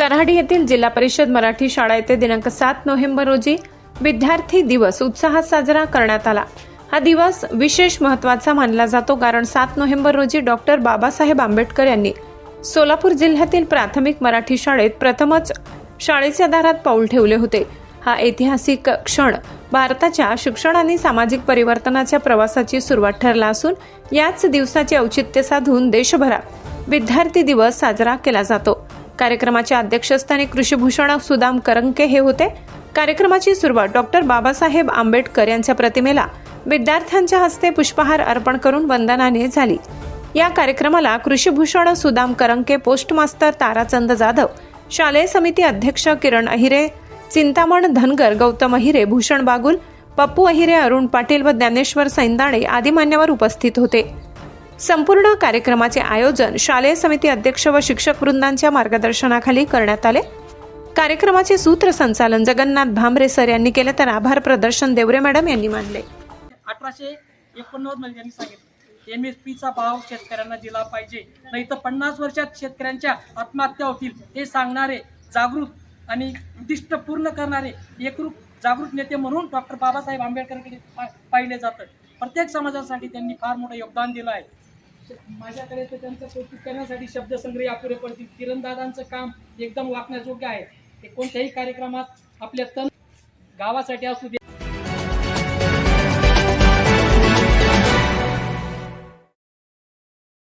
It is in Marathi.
तराडी येथील जिल्हा परिषद मराठी शाळा येथे दिनांक सात नोव्हेंबर रोजी विद्यार्थी दिवस उत्साहात साजरा करण्यात आला. हा दिवस विशेष महत्त्वाचा मानला जातो कारण सात नोव्हेंबर रोजी डॉक्टर बाबासाहेब आंबेडकर यांनी सोलापूर जिल्ह्यातील प्राथमिक मराठी शाळेत प्रथमच शाळेच्या दारात पाऊल ठेवले होते. हा ऐतिहासिक क्षण भारताच्या शिक्षण आणि सामाजिक परिवर्तनाच्या प्रवासाची सुरुवात ठरला असून याच दिवसाचे औचित्य साधून देशभरात विद्यार्थी दिवस साजरा केला जातो. कार्यक्रमाच्या अध्यक्षस्थानी कृषीभूषण सुदाम करंके हे होते. कार्यक्रमाची सुरुवात डॉक्टर बाबासाहेब आंबेडकर यांच्या प्रतिमेला विद्यार्थ्यांच्या हस्ते पुष्पहार अर्पण करून वंदनाने झाली. या कार्यक्रमाला कृषीभूषण सुदाम करंके पोस्टमास्तर ताराचंद जाधव शालेय समिती अध्यक्ष किरण अहिरे चिंतामण धनगर गौतम अहिरे भूषण बागुल पप्पू अहिरे अरुण पाटील व ज्ञानेश्वर सैंदाणे आदी मान्यवर उपस्थित होते. संपूर्ण कार्यक्रमाचे आयोजन शालेय समिती अध्यक्ष व शिक्षक वृंदांच्या मार्गदर्शनाखाली करण्यात आले. कार्यक्रमाचे सूत्रसंचालन जगन्नाथ भामरे सर यांनी केले तर आभार प्रदर्शन देवरे मॅडम यांनी मानले. अठराशे एकोणनव्वदमध्ये त्यांनी सांगितलं एम एस पीचा भाव शेतकऱ्यांना दिला पाहिजे नाही तर पन्नास वर्षात शेतकऱ्यांच्या आत्महत्या होतील हे सांगणारे जागृत आणि उद्दिष्ट पूर्ण करणारे एकरूप जागृत नेते म्हणून डॉक्टर बाबासाहेब आंबेडकरकडे पा- पाहिले जातं प्रत्येक समाजासाठी त्यांनी फार मोठं योगदान दिलं आहे. माझ्याकडे तर त्यांचं कौतुक करण्यासाठी शब्दसंग्रह अपुरे पडतील. किरणदादांचं काम एकदम वाकण्याजोग्य आहे. ते कोणत्याही कार्यक्रमात आपल्या तन गावासाठी असू दे